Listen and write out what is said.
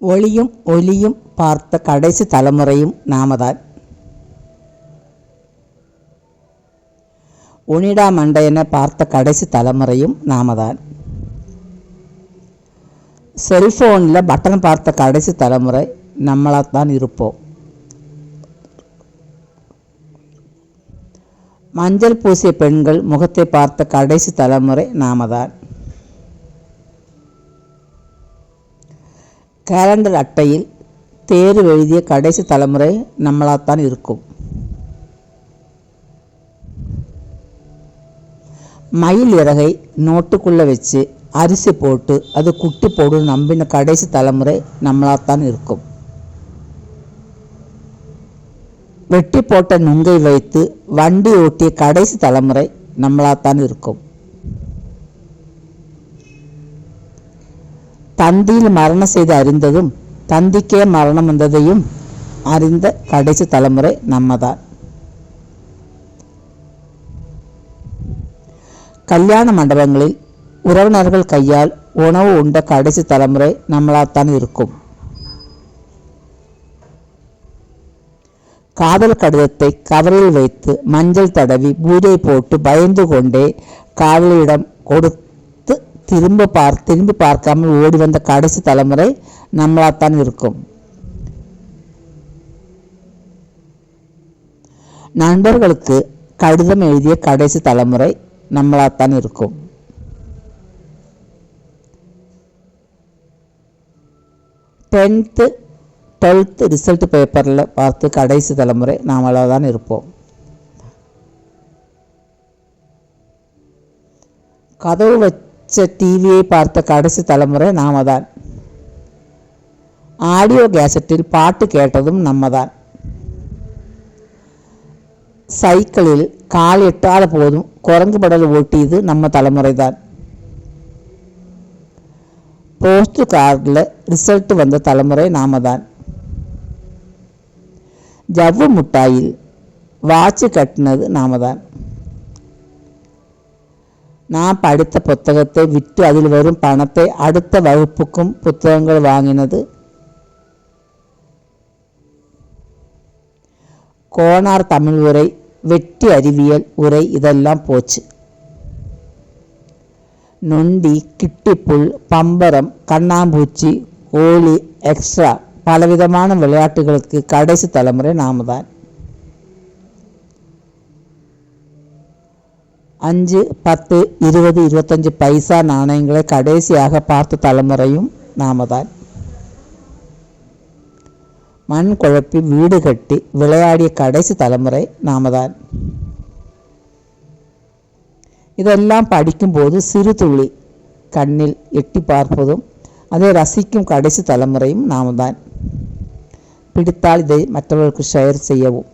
ஒளியும் ஒலியும் பார்த்த கடைசி தலைமுறையும் நாமதான். ஒனிடா மண்டையனை பார்த்த கடைசி தலைமுறையும் நாமதான். செல்ஃபோனில் பட்டன் பார்த்த கடைசி தலைமுறை நம்மளாத்தான் இருப்போம். மஞ்சள் பூசிய பெண்கள் முகத்தை பார்த்த கடைசி தலைமுறை நாமதான். கேலண்டர் அட்டையில் தேர்வு எழுதிய கடைசி தலைமுறை நம்மளாத்தான் இருக்கும். மயில் இறகை நோட்டுக்குள்ளே வச்சு அரிசி போட்டு அது குட்டி போடும் நம்பின கடைசி தலைமுறை நம்மளாத்தான் இருக்கும். வெட்டி போட்ட நுங்கை வைத்து வண்டி ஓட்டிய கடைசி தலைமுறை நம்மளாத்தான் இருக்கும். தந்தியில் மரணம் செய்து அறிந்ததும் தந்திக்கே மரணம் வந்ததையும் அறிந்த கடைசி தலைமுறை நம்மதான். கல்யாண மண்டபங்களில் உறவினர்கள் கையால் உணவு உண்ட கடைசி தலைமுறை நம்மளாத்தான் இருக்கும். காதல் கடிதத்தை கவரில் வைத்து மஞ்சள் தடவி பூஜை போட்டு பயந்து கொண்டே காதலியிடம் கொடு திரும்ப பார் திரும்பி பார்க்காமல் ஓடி வந்த கடைசி தலைமுறை நம்மளாத்தான் இருக்கும். நண்பர்களுக்கு கடிதம் எழுதிய கடைசி தலைமுறை நம்மளாத்தான் இருக்கும். டென்த்து டுவெல்த்து ரிசல்ட் பேப்பரில் பார்த்து கடைசி தலைமுறை நாமளாக தான் இருப்போம். கதவு வச்சு டிவியை பார்த்த கடைசி தலைமுறை நாம தான் ஆடியோ கேசட்டில் பாட்டு கேட்டதும் நம்ம தான் சைக்கிளில் கால் எட்டாத போதும் குரங்கு படல் ஓட்டியது நம்ம தலைமுறை தான் போஸ்ட் கார்டில் ரிசல்ட் வந்த தலைமுறை நாம தான் ஜவ்வு முட்டாயில் வாட்ச் கட்டினது நாம தான் நான் படித்த புத்தகத்தை விற்று அதில் வரும் பணத்தை அடுத்த வகுப்புக்கும் புத்தகங்கள் வாங்கினது கோனார் தமிழ் உரை வெட்டி அறிவியல் உரை இதெல்லாம் போச்சு நொண்டி கிட்டிப்புல் பம்பரம் கண்ணாம்பூச்சி ஓலி எக்ஸ்ட்ரா பலவிதமான விளையாட்டுகளுக்கு கடைசி தலைமுறை நாம தான் அஞ்சு பத்து இருபது இருபத்தஞ்சு பைசா நாணயங்களை கடைசியாக பார்த்த தலைமுறையும் நாம தான் மண் குழப்பி வீடு கட்டி விளையாடிய கடைசி தலைமுறை நாம தான் இதெல்லாம் படிக்கும்போது சிறு துளி கண்ணில் எட்டி பார்ப்பதும் அதை ரசிக்கும் கடைசி தலைமுறையும் நாம தான் பிடித்தால் இதை மற்றவர்களுக்கு ஷேர் செய்யவும்.